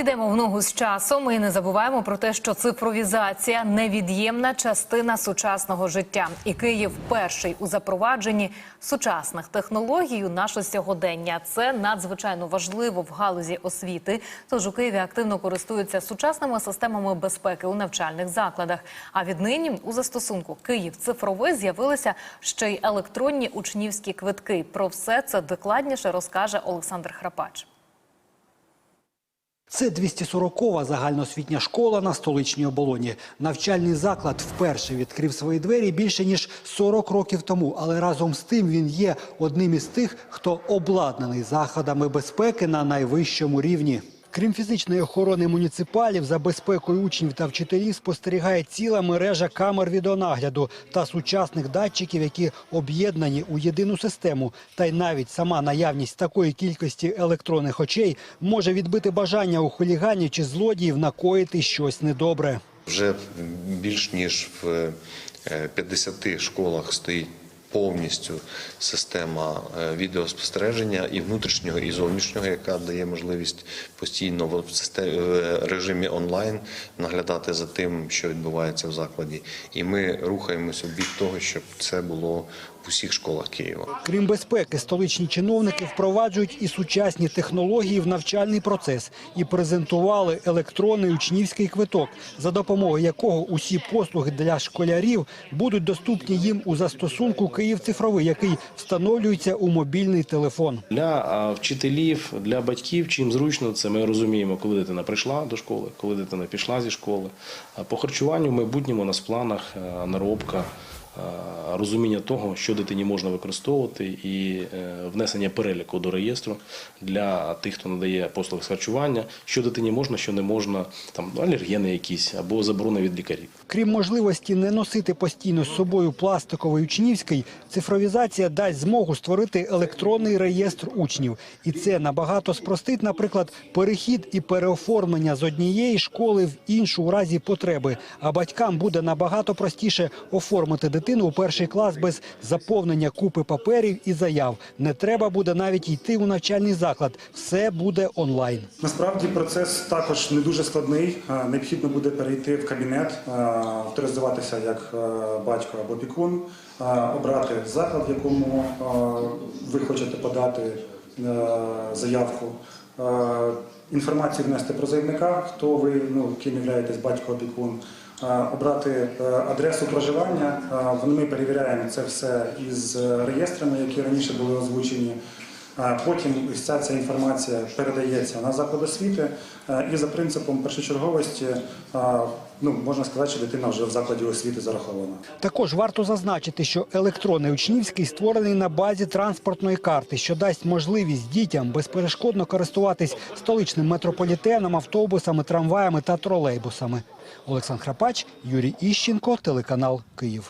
Йдемо в ногу з часом і не забуваємо про те, що цифровізація невід'ємна частина сучасного життя. І Київ перший у запровадженні сучасних технологій у наше сьогодення. Це надзвичайно важливо в галузі освіти. Тож у Києві активно користуються сучасними системами безпеки у навчальних закладах. А віднині у застосунку Київ цифровий з'явилися ще й електронні учнівські квитки. Про все це докладніше розкаже Олександр Храпач. Це 240-ва загальноосвітня школа на столичній оболоні. Навчальний заклад вперше відкрив свої двері більше ніж 40 років тому. Але разом з тим він є одним із тих, хто обладнаний заходами безпеки на найвищому рівні. Крім фізичної охорони муніципалів, за безпекою учнів та вчителів спостерігає ціла мережа камер відеонагляду та сучасних датчиків, які об'єднані у єдину систему. Та й навіть сама наявність такої кількості електронних очей може відбити бажання у хуліганів чи злодіїв накоїти щось недобре. Вже більш ніж в е, 50 школах стоїть повністю система е, відеоспостереження і внутрішнього, і зовнішнього, яка дає можливість постійно в в режимі онлайн наглядати за тим, що відбувається в закладі. І ми рухаємося в бік того, щоб це було в усіх школах Києва. Крім безпеки, столичні чиновники впроваджують і сучасні технології в навчальний процес і презентували електронний учнівський квиток, за допомогою якого усі послуги для школярів будуть доступні їм у застосунку Київ цифровий, який встановлюється у мобільний телефон. Для вчителів, для батьків, чим зручно, це ми розуміємо, коли дитина прийшла до школи, коли дитина пішла зі школи. По харчуванню в майбутньому у нас в планах наробка, розуміння того, що дитині можна використовувати, і е, внесення переліку до реєстру для тих, хто надає послуги з харчування, що дитині можна, що не можна, там алергени якісь або заборони від лікарів. Крім можливості не носити постійно з собою пластиковий учнівський, цифровізація дасть змогу створити електронний реєстр учнів. І це набагато спростить, наприклад, перехід і переоформлення з однієї школи в іншу у разі потреби. А батькам буде набагато простіше оформити дитину у перший клас без заповнення купи паперів і заяв. Не треба буде навіть йти у навчальний заклад. Все буде онлайн. Насправді процес також не дуже складний. Е, Необхідно буде перейти в кабінет, е, авторизуватися як е, батько або пікун, обрати заклад, в якому ви хочете подати заявку, інформацію внести про заявника, хто ви, ну, ким являєтесь батько опікун. Е, Обрати е, адресу проживання. Е, Ми перевіряємо це все із реєстрами, які раніше були озвучені. Потім ось ця, інформація передається на заклад освіти, е, і за принципом першочерговості ну, можна сказати, що дитина вже в закладі освіти зарахована. Також варто зазначити, що електронний учнівський створений на базі транспортної карти, що дасть можливість дітям безперешкодно користуватись столичним метрополітеном, автобусами, трамваями та тролейбусами. Олександр Храпач, Юрій Іщенко, телеканал Київ.